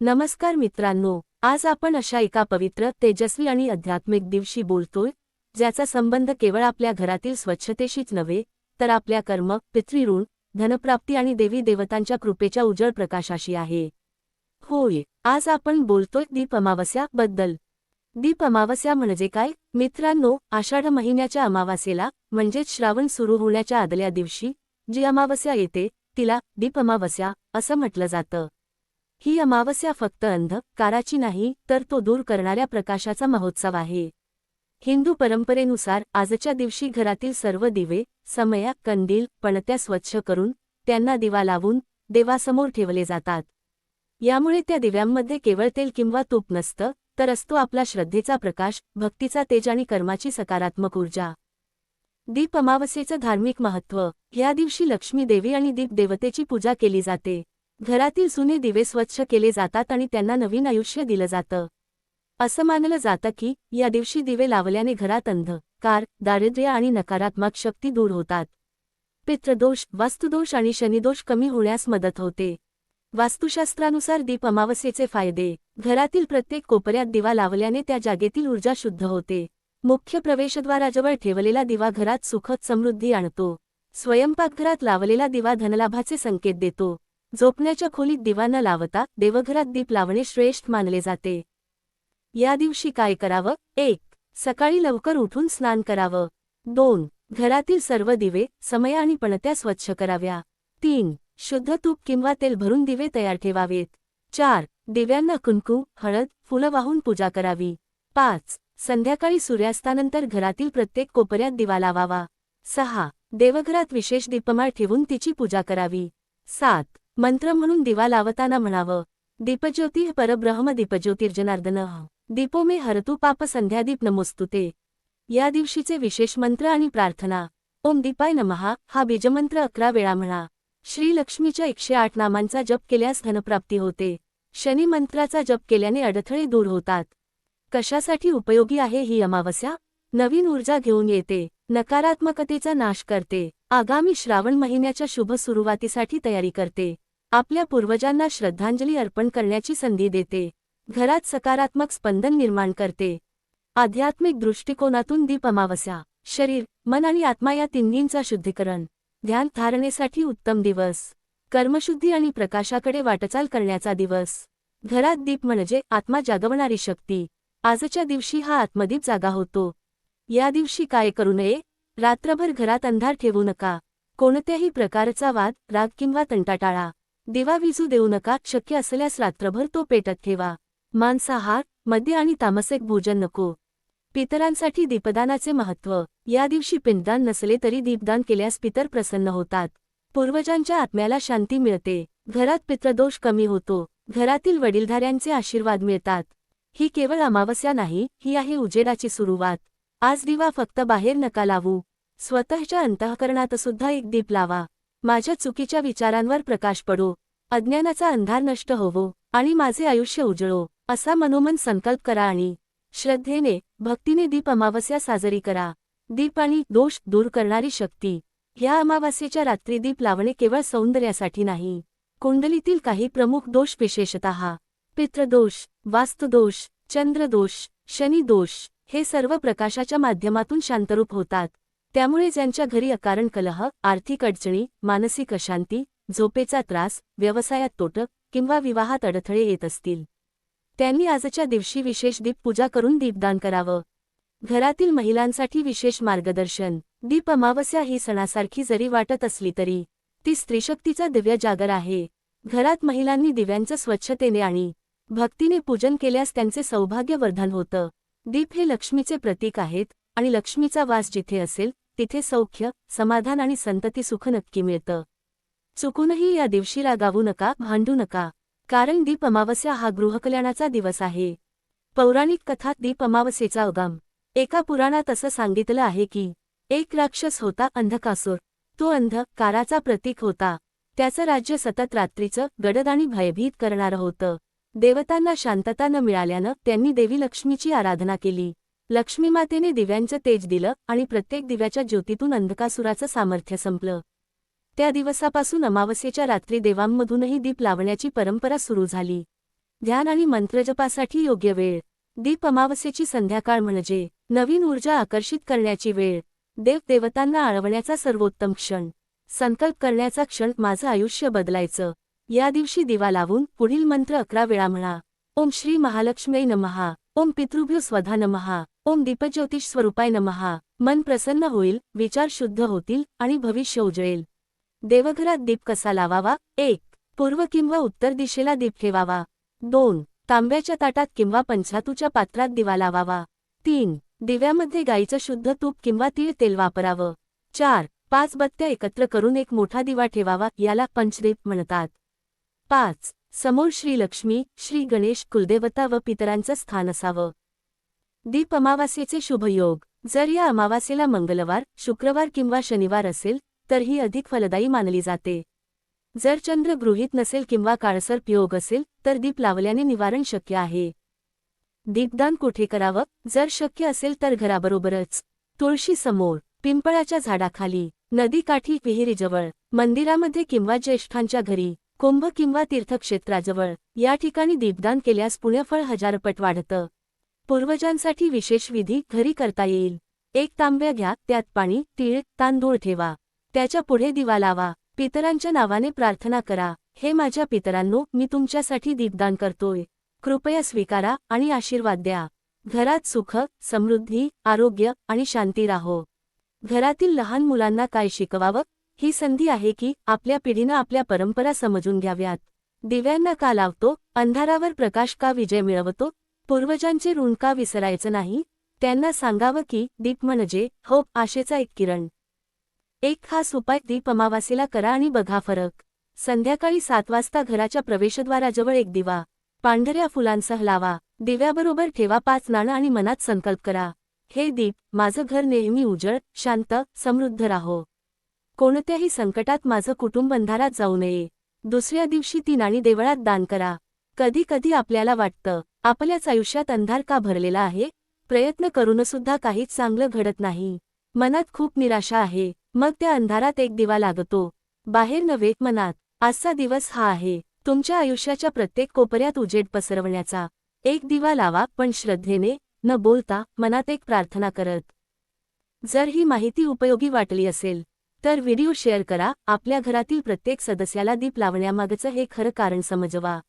नमस्कार मित्रांनो आज आपण अशा एका पवित्र तेजस्वी आणि आध्यात्मिक दिवशी बोलतोय ज्याचा संबंध केवळ आपल्या घरातील स्वच्छतेशीच नव्हे तर आपल्या कर्म पितृऋण धनप्राप्ती आणि देवी देवतांच्या कृपेच्या उजळ प्रकाशाशी आहे. होय आज आपण बोलतोय दीप अमावस्या बद्दल. दीप अमावस्या म्हणजे काय? मित्रांनो आषाढ महिन्याच्या अमावास्येला म्हणजेच श्रावण सुरू होण्याच्या आदल्या दिवशी जी अमावस्या येते तिला दीप अमावस्या असं म्हटलं जातं. ही अमावस्या फक्त अंधकाराची नाही तर तो दूर करणाऱ्या प्रकाशाचा महोत्सव आहे. हिंदू परंपरेनुसार आजच्या दिवशी घरातील सर्व दिवे समया कंदील पणत्या स्वच्छ करून त्यांना दिवा लावून देवासमोर ठेवले जातात. यामुळे त्या दिव्यांमध्ये केवळ तेल किंवा तूप नसतं तर असतो आपला श्रद्धेचा प्रकाश भक्तीचा तेज आणि कर्माची सकारात्मक ऊर्जा. दीप अमावस्येचं धार्मिक महत्त्व या दिवशी लक्ष्मी देवी आणि दीप देवतेची पूजा केली जाते. घरातील जुने दिवे स्वच्छ केले जातात आणि त्यांना नवीन आयुष्य दिलं जातं. असं मानलं जातं की या दिवशी दिवे लावल्याने घरात अंध कार दारिद्र्य आणि नकारात्मक शक्ती दूर होतात. पितृदोष वास्तुदोष आणि शनिदोष कमी होण्यास मदत होते. वास्तुशास्त्रानुसार दीप अमावस्येचे फायदे. घरातील प्रत्येक कोपऱ्यात दिवा लावल्याने त्या जागेतील ऊर्जा शुद्ध होते. मुख्य प्रवेशद्वाराजवळ ठेवलेला दिवा घरात सुखद समृद्धी आणतो. स्वयंपाकघरात लावलेला दिवा धनलाभाचे संकेत देतो. झोपण्याच्या खोलीत दिवा न लावता देवघरात दीप लावणे श्रेष्ठ मानले जाते. या दिवशी काय करावं? एक सकाळी लवकर उठून स्नान करावं. दोन घरातील सर्व दिवे समय आणि पणत्या स्वच्छ कराव्या. तीन शुद्ध तूप किंवा तेल भरून दिवे तयार ठेवावेत. चार दिव्यांना कुंकू हळद फुलं वाहून पूजा करावी. पाच संध्याकाळी सूर्यास्तानंतर घरातील प्रत्येक कोपऱ्यात दिवा लावावा. सहा देवघरात विशेष दीपमाळ ठेवून तिची पूजा करावी. सात मंत्र म्हणून दिवा लावताना म्हणावं दीपज्योती परब्रह्म दीपज्योतिर्जनार्दन दीपो मे हरतू पाप संध्यादीप नमोस्तुते या दिवशीचे विशेष मंत्र आणि प्रार्थना ओम दीपाय नमहा हा बीजमंत्र अकरा वेळा म्हणा. श्री लक्ष्मीच्या एकशे आठ नामांचा जप केल्यास धनप्राप्ती होते. शनी मंत्राचा जप केल्याने अडथळे दूर होतात. कशासाठी उपयोगी आहे ही अमावस्या? नवीन ऊर्जा घेऊन येते. नकारात्मकतेचा नाश करते. आगामी श्रावण महिन्याच्या शुभ सुरुवातीसाठी तयारी करते. आपल्या पूर्वजांना श्रद्धांजली अर्पण करण्याची संधी देते. घरात सकारात्मक स्पंदन निर्माण करते. आध्यात्मिक दृष्टिकोनातून दीप अमावस्या शरीर मन आणि आत्मा या तिन्हींचा शुद्धीकरण ध्यान धारणेसाठी उत्तम दिवस. कर्मशुद्धी आणि प्रकाशाकडे वाटचाल करण्याचा दिवस. घरात दीप म्हणजे आत्मा जागवणारी शक्ती. आजच्या दिवशी हा आत्मदीप जागा होतो. या दिवशी काय करू नये? रात्रभर घरात अंधार ठेवू नका. कोणत्याही प्रकारचा वाद राग किंवा तंटा टाळा दिवा विजू देऊ नका शक्य असल्यास रात्रभर तो पेटत ठेवा. मांसाहार मद्य आणि तामसिक भोजन नको. पितरांसाठी दीपदानाचे महत्त्व. या दिवशी पिंडदान नसले तरी दीपदान केल्यास पितर प्रसन्न होतात. पूर्वजांच्या आत्म्याला शांती मिळते. घरात पितृदोष कमी होतो. घरातील वडीलधाऱ्यांचे आशीर्वाद मिळतात. ही केवळ अमावस्या नाही ही आहे उजेडाची सुरुवात. आज दिवा फक्त बाहेर नका लावू. स्वतःच्या अंतःकरणात सुद्धा एक दीप लावा. माझ्या चुकीच्या विचारांवर प्रकाश पडो अज्ञानाचा अंधार नष्ट होवो आणि माझे आयुष्य उजळो असा मनोमन संकल्प करा आणि श्रद्धेने भक्तीने दीप अमावस्या साजरी करा. दीप आणि दोष दूर करणारी शक्ती ह्या अमावास्येच्या रात्री दीप लावणे केवळ सौंदर्यासाठी नाही कुंडलीतील काही प्रमुख दोष विशेषतः पितृदोष वास्तुदोष चंद्रदोष शनिदोष हे सर्व प्रकाशाच्या माध्यमातून शांतरूप होतात. त्यामुळे ज्यांच्या घरी अकारण कलह आर्थिक अडचणी मानसिक अशांती झोपेचा त्रास व्यवसायात तोटक किंवा विवाहात अडथळे येत असतील. त्यांनी आजच्या दिवशी विशेष दीप पूजा करून दीपदान करावं. घरातील महिलांसाठी विशेष मार्गदर्शन. दीप अमावस्या ही सणासारखी जरी वाटत असली तरी ती स्त्रीशक्तीचा दिव्य जागर आहे. घरात महिलांनी दिव्यांचं स्वच्छतेने आणि भक्तीने पूजन केल्यास त्यांचे सौभाग्यवर्धन होतं. दीप हे लक्ष्मीचे प्रतीक आहेत आणि लक्ष्मीचा वास जिथे असेल तिथे सौख्य समाधान आणि संतती सुख नक्की मिळतं. चुकूनही या दिवशी रागावू नका भांडू नका. कारण दीप अमावस्या हा गृहकल्याणाचा दिवस आहे. पौराणिक कथात दीप अमावस्येचा उगम. एका पुराणात असं सांगितलं आहे की एक राक्षस होता अंधकासूर. तो अंध काराचा प्रतीक होता. त्याचं राज्य सतत रात्रीचं गडद आणि भयभीत करणारं होतं. देवतांना शांतता न मिळाल्यानं त्यांनी देवी लक्ष्मीची आराधना केली. लक्ष्मीमातेने दिव्यांचं तेज दिलं आणि प्रत्येक दिव्याच्या ज्योतीतून अंधकासुराचं सामर्थ्य संपलं. त्या दिवसापासून अमावस्येच्या रात्री देवांमधूनही दीप लावण्याची परंपरा सुरू झाली. ध्यान आणि मंत्रजपासाठी योग्य वेळ. दीप अमावस्येची संध्याकाळ म्हणजे नवीन ऊर्जा आकर्षित करण्याची वेळ. देव देवतांना आळवण्याचा सर्वोत्तम क्षण. संकल्प करण्याचा क्षण माझं आयुष्य बदलायचं. या दिवशी दिवा लावून पुढील मंत्र अकरा वेळा म्हणा. ओम श्री महालक्ष्मी नमहा ओम पितृभ्यू स्वधा नमहा ओम दीपज्योतिष स्वरूपाय नमहा मन प्रसन्न होईल विचार शुद्ध होतील आणि भविष्य उजळेल देवघरात दीप कसा लावावा? एक. पूर्व किंवा उत्तर दिशेला दीप ठेवावा. दोन. तांब्याच्या ताटात किंवा पंचातूच्या पात्रात दिवा लावावा. तीन. दिव्यामध्ये गाईचं शुद्ध तूप किंवा तीळ तेल वापरावं. चार. पाच बत्त्या एकत्र करून एक मोठा दिवा ठेवावा याला पंचदीप म्हणतात. पाच. समोर श्री लक्ष्मी श्री गणेश कुलदेवता व पितरांचं स्थान असावं. दीप अमावास्येचे शुभयोग. जर या अमावास्येला मंगळवार शुक्रवार किंवा शनिवार असेल तर ही अधिक फलदायी मानली जाते. जर चंद्र गृहीत नसेल किंवा काळसर योग असेल तर दीप लावल्याने निवारण शक्य आहे. दीपदान कुठे करावं? जर शक्य असेल तर घराबरोबरच. तुळशी समोर पिंपळाच्या झाडाखाली नदीकाठी विहिरीजवळ मंदिरामध्ये किंवा ज्येष्ठांच्या घरी कुंभ किंवा तीर्थक्षेत्राजवळ. या ठिकाणी दीपदान केल्यास पुण्यफळ हजारपट वाढतं. पूर्वजांसाठी विशेष विधी घरी करता येईल. एक तांब्या घ्या त्यात पाणी तीळ तांदूळ ठेवा. त्याच्या पुढे दिवा लावा. पितरांच्या नावाने प्रार्थना करा. हे माझ्या पितरांनो मी तुमच्यासाठी दीपदान करतोय. कृपया स्वीकारा आणि आशीर्वाद द्या. घरात सुख समृद्धी आरोग्य आणि शांती राहो. घरातील लहान मुलांना काय शिकवावं? ही संधी आहे की आपल्या पिढीनं आपल्या परंपरा समजून घ्याव्यात. दिव्यांना का लावतो? अंधारावर प्रकाश का विजय मिळवतो? पूर्वजांचे ऋण का विसरायचं नाही त्यांना सांगावं की दीप म्हणजे होप आशेचा एक किरण. एक खास उपाय दीप अमावासीला करा आणि बघा फरक. संध्याकाळी सात वाजता घराच्या प्रवेशद्वाराजवळ एक दिवा. पांढऱ्या फुलांसह लावा. दिव्याबरोबर ठेवा पाच नाणं आणि मनात संकल्प करा. हे दीप माझं घर नेहमी उजळ शांत समृद्ध राहो. कोणत्याही संकटात माझं कुटुंब अंधारात जाऊ नये. दुसऱ्या दिवशी ती नाणी देवळात दान करा. कधी कधी आपल्याला वाटतं आपल्याच आयुष्यात अंधार का भरलेला आहे? प्रयत्न करूनसुद्धा काहीच चांगलं घडत नाही. मनात खूप निराशा आहे. मग त्या अंधारात एक दिवा लागतो. बाहेर नव्हे मनात. आजचा दिवस हा आहे. तुमच्या आयुष्याच्या प्रत्येक कोपऱ्यात उजेड पसरवण्याचा. एक दिवा लावा पण श्रद्धेने न बोलता मनात एक प्रार्थना करत. जर ही माहिती उपयोगी वाटली असेल तर व्हिडिओ शेअर करा. आपल्या घरातील प्रत्येक सदस्याला दीप लावण्यामागचं हे खरं कारण समजवा.